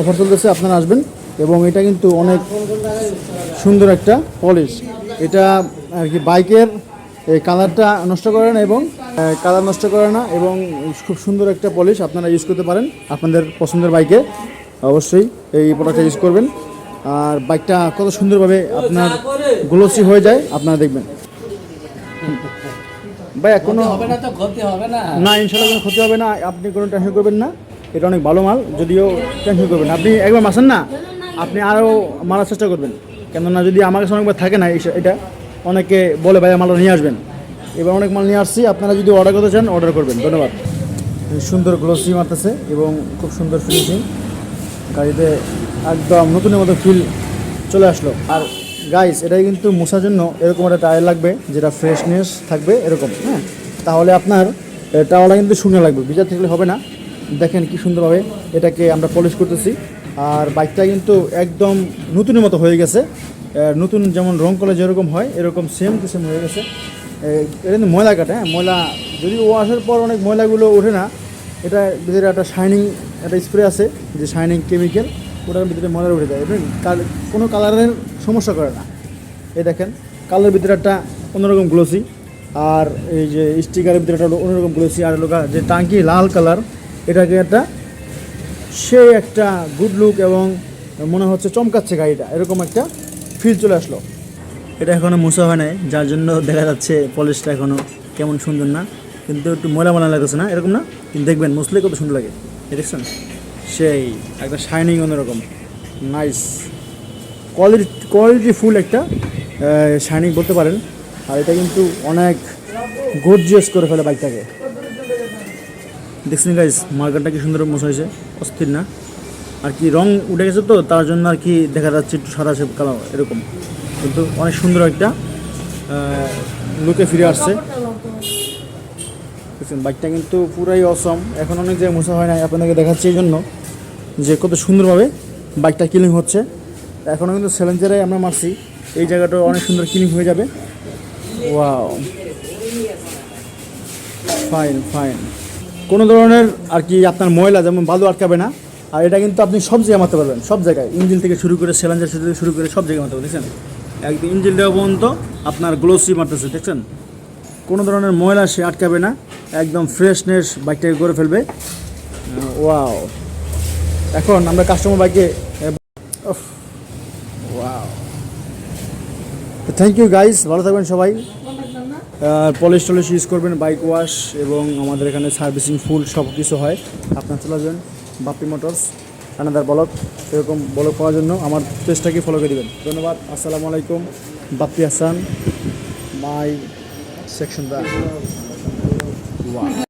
Offer চলতেছে আপনারা আসবেন। এবং এটা কিন্তু অনেক সুন্দর একটা পলিশ এটা আর কি বাইকের এই কালারটা নষ্ট করে না এবং কালার নষ্ট করে না এবং খুব সুন্দর একটা পলিশ আপনারা ইউজ করতে পারেন আপনাদের পছন্দের বাইকে। অবশ্যই এই প্রোডাক্টটা ইউজ করবেন। আর বাইকটা কত সুন্দরভাবে আপনার গ্লোসি হয়ে যায় আপনারা দেখবেন। ভাইয়া কোনো হবে না তো ক্ষতি হবে না। না ইনশাল্লাহ কোনো ক্ষতি হবে না আপনি কোনো টেনশন করবেন না। এটা অনেক ভালো মাল, যদিও টেনশন করবেন। আপনি একবার মাসেন না, আপনি আরও মারার চেষ্টা করবেন। কেননা যদি আমার কাছে অনেকবার থাকে না এটা, অনেকে বলে ভাই মালটা নিয়ে আসবেন। এবার অনেক মাল নিয়ে আসছি, আপনারা যদি অর্ডার করতে চান অর্ডার করবেন। ধন্যবাদ। সুন্দর গ্লোসি মারতেছে এবং খুব সুন্দর ফিনিশিং গাড়িতে একদম নতুনের মতো ফিল চলে আসলো। আর গাইস এটাই কিন্তু মোছার জন্য এরকম একটা টায়ার লাগবে, যেটা ফ্রেশনেস থাকবে এরকম হ্যাঁ? তাহলে আপনার টাওয়ালটা কিন্তু শুকনো লাগবে ভিজা থাকলে হবে না। দেখেন কি সুন্দরভাবে এটাকে আমরা পলিশ করতেছি। আর বাইকটা কিন্তু একদম নতুনের মতো হয়ে গেছে। নতুন যেমন রং কলে যেরকম হয়, এরকম সেম টু সেম হয়ে গেছে। এটা কিন্তু ময়লা কাটে হ্যাঁ? ময়লা যদি ও আসার পর অনেক ময়লাগুলো ওঠে না, এটা ভিতরে একটা শাইনিং একটা স্প্রে আছে, যে শাইনিং কেমিক্যাল ওটার ভিতরে ময়লা উঠে যায়। এবং কোনো কালারের সমস্যা করে না। এই দেখেন কালারের ভিতরে একটা অন্যরকম গ্লোসি আর এই যে স্টিকারের ভিতরে একটা অন্যরকম গ্লোসি আর লোকা যে টাঙ্কি লাল কালার এটাকে একটা, সে একটা গুড লুক এবং মনে হচ্ছে চমকাচ্ছে গাড়িটা। এরকম একটা ফিল চলে আসলো। এটা এখনও মুছা হয় নাই, যার জন্য দেখা যাচ্ছে পলিশটা এখনও কেমন সুন্দর না, কিন্তু একটু ময়লা ময়লা লাগতেছে না? এরকম না? কিন্তু দেখবেন, মুছলে কত সুন্দর লাগে। দেখছেন? সেই, একটা শাইনিং অন্যরকম। নাইস কোয়ালিটি কোয়ালিটি ফুল একটা শাইনিং বলতে পারেন। আর এটা কিন্তু অনেক গর্জিয়াস করে ফেলে বাইকটাকে দেখছেন গাইজ মার্কেটটা কি সুন্দর মোছা হয়েছে, অস্থির না? আর কি রং উঠে গেছে তো, তার জন্য আর কি দেখা যাচ্ছে একটু সাদা কালো এরকম। কিন্তু অনেক সুন্দর একটা লুকে ফিরে আসছে। দেখছেন বাইকটা কিন্তু পুরাই অসম এখন অনেক জায়গায় মোছা হয় না আপনাদেরকে দেখাচ্ছি এই জন্য যে কত সুন্দরভাবে বাইকটা ক্লিন হচ্ছে। এখনও কিন্তু স্যালেঞ্জারাই আমরা মারছি। এই জায়গাটা অনেক সুন্দর ক্লিন হয়ে যাবে। ওয়াও ফাইন ফাইন কোনো ধরনের আর কি আপনার ময়লা, যেমন বালু আটকাবে না, আর এটা কিন্তু আপনি সব জায়গায় মারতে পারবেন, সব জায়গায়। ইঞ্জিন থেকে শুরু করে সেলেঞ্জার থেকে শুরু করে সব জায়গায় মারতে পারবেন, দেখছেন? একদম ইঞ্জিন দেওয়া পর্যন্ত আপনার গ্লোসি মারতেছে, দেখছেন? কোনো ধরনের ময়লা সে আটকাবে না, একদম ফ্রেশনেস বাইকটাকে করে ফেলবে। ওয়াও এখন আমরা কাস্টমার বাইকে ওয়াও থ্যাংক ইউ গাইস ভালো থাকবেন সবাই। পলিশ টলিশ ইউজ করবেন বাইক ওয়াশ এবং আমাদের এখানে সার্ভিসিং ফুল সব কিছু হয়। আপনার চলে যাবেন বাপি মোটরস আনাদার ব্লক এরকম ব্লক পাওয়ার জন্য। আমার পেজটাকে ফলো করে দেবেন। ধন্যবাদ, আসসালামু আলাইকুম, বাপ্পি হাসান মাই সেকশন